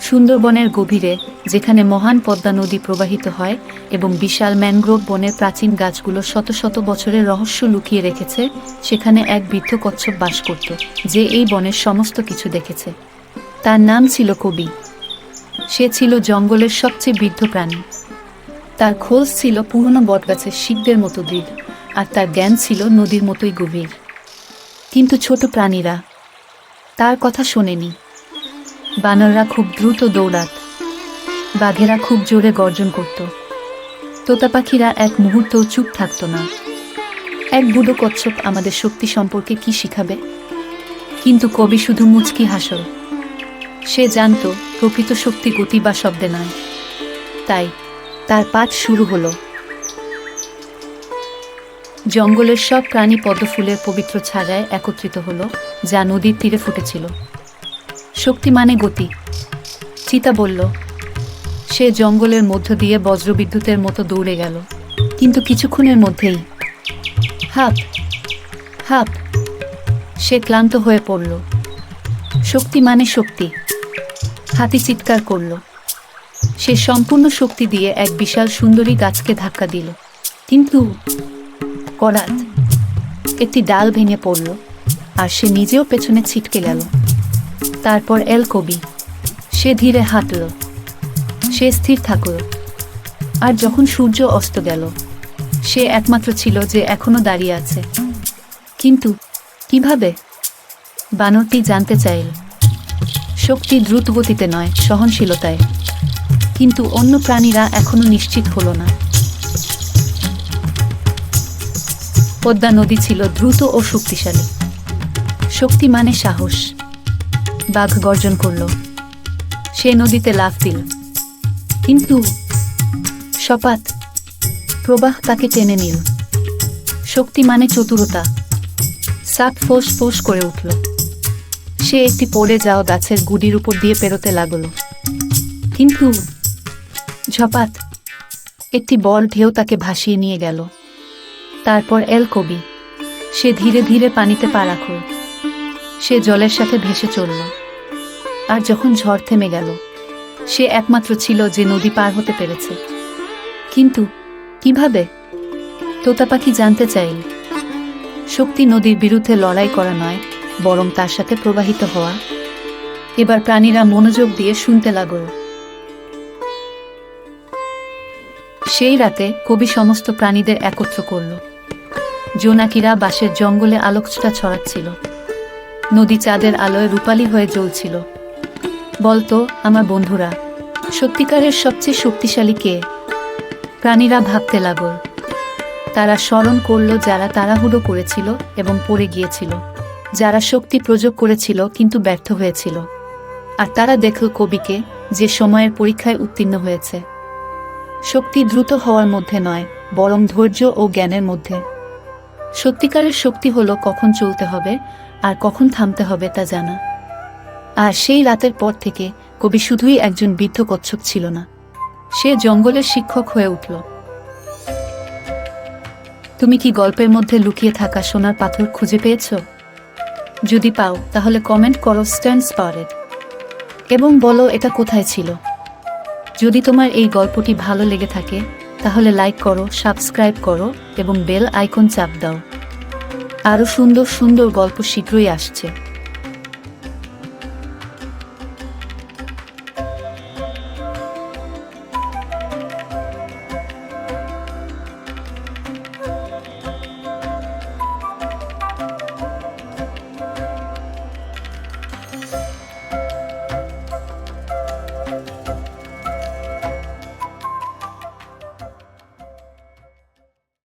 সুন্দরবনের গভীরে, যেখানে মহান পদ্মা নদী প্রবাহিত হয় এবং বিশাল ম্যানগ্রোভ বনের প্রাচীন গাছগুলো শত শত বছরের রহস্য লুকিয়ে রেখেছে, সেখানে এক বৃদ্ধ কচ্ছপ বাস করত, যে এই বনের সমস্ত কিছু দেখেছে। তার নাম ছিল কবি। সে ছিল জঙ্গলের সবচেয়ে বৃদ্ধ প্রাণী। তার খোঁজ ছিল পুরনো বটগাছের শিখদের মতো দৃঢ়, আর তার জ্ঞান ছিল নদীর মতোই গভীর। কিন্তু ছোট প্রাণীরা তার কথা শোনেনি। বানররা খুব দ্রুত দৌড়াত। বাঘেরা খুব জোরে গর্জন করত। তোতা পাখিরা এক মুহূর্তও চুপ থাকত না। এক বুড়ো কচ্ছপ আমাদের শক্তি সম্পর্কে কি শিখাবে? কিন্তু কবি শুধু মুচকি হাসল। সে জানত, প্রকৃত শক্তি গতি বা শব্দে নয়। তাই, তার পাঠ শুরু হলো। জঙ্গলের সব প্রাণী পদ্মফুলের পবিত্র ছায়ায় একত্রিত হলো, যা নদীর তীরে ফুটেছিল। শক্তি মানে গতি। চিতা বলল, সে জঙ্গলের মধ্য দিয়ে বজ্রবিদ্যুতের মতো দৌড়ে গেল। কিন্তু কিছুক্ষণের মধ্যেই হাপ হাপ সে ক্লান্ত হয়ে পড়ল। শক্তি মানে শক্তি। হাতি চিৎকার করল। সে সম্পূর্ণ শক্তি দিয়ে এক বিশাল সুন্দরী গাছকে ধাক্কা দিল। কিন্তু করাত, একটি ডাল ভেঙে পড়ল, আর সে নিজেও পেছনে ছিটকে গেল। তারপর এল কবি। সে ধীরে হাঁটল। সে স্থির থাকল। আর যখন সূর্য অস্ত গেল, সে একমাত্র ছিল যে এখনও দাঁড়িয়ে আছে। কিন্তু কীভাবে? বানরটি জানতে চাইল। শক্তি দ্রুত গতিতে নয়, সহনশীলতায়। কিন্তু অন্য প্রাণীরা এখনও নিশ্চিত হলো না। পদ্মা নদী ছিল দ্রুত ও শক্তিশালী। শক্তি মানে সাহস। বাঘ গর্জন করল। সে নদীতে লাফ দিল। কিন্তু সপাত প্রবাহ তাকে টেনে নিল। শক্তি মানে চতুরতা। সাপ ফোঁস ফোঁস করে উঠল। সে একটি পড়ে যাওয়া গাছের গুডির উপর দিয়ে পেরোতে লাগল। কিন্তু ঝপাত একটি বল ঢেউ তাকে ভাসিয়ে নিয়ে গেল। তারপর এল কবি সে ধীরে ধীরে পানিতে পা রাখল। সে জলের সাথে ভেসে চলল। আর যখন ঝড় থেমে গেল, সে একমাত্র ছিল যে নদী পার হতে পেরেছে। কিন্তু কীভাবে? তোতা পাখি জানতে চাইল। শক্তি নদীর বিরুদ্ধে লড়াই করা নয়, বরং তার সাথে প্রবাহিত হওয়া। এবার প্রাণীরা মনোযোগ দিয়ে শুনতে লাগল। সেই রাতে কবি সমস্ত প্রাণীদের একত্র করল। জোনাকিরা বাঁশের জঙ্গলে আলোকটা ছড়াচ্ছিল। নদী চাঁদের আলোয় রূপালী হয়ে জ্বলছিল। বলতো আমার বন্ধুরা, সত্যিকারের সবচেয়ে শক্তিশালী কে? প্রাণীরা ভাবতে লাগল। তারা স্মরণ করল যারা তাড়াহুড়ো করেছিল এবং পড়ে গিয়েছিল, যারা শক্তি প্রযোগ করেছিল কিন্তু ব্যর্থ হয়েছিল। আর তারা দেখল কবিকে, যে সময়ের পরীক্ষায় উত্তীর্ণ হয়েছে। শক্তি দ্রুত হওয়ার মধ্যে নয়, বরং ধৈর্য ও জ্ঞানের মধ্যে। সত্যিকারের শক্তি হলো কখন চলতে হবে আর কখন থামতে হবে তা জানা। আর সেই রাতের পর থেকে কবি শুধুই একজন বৃদ্ধ কচ্ছপ ছিল না, সে জঙ্গলের শিক্ষক হয়ে উঠল। তুমি কি গল্পের মধ্যে লুকিয়ে থাকা সোনার পাথর খুঁজে পেয়েছ? যদি পাও, তাহলে কমেন্ট করো স্ট্যান্ড স্পারেড এবং বলো এটা কোথায় ছিল। যদি তোমার এই গল্পটি ভালো লেগে থাকে তাহলে লাইক করো সাবস্ক্রাইব করো এবং বেল আইকন চাপ দাও। আরও সুন্দর সুন্দর গল্প শীঘ্রই আসছে।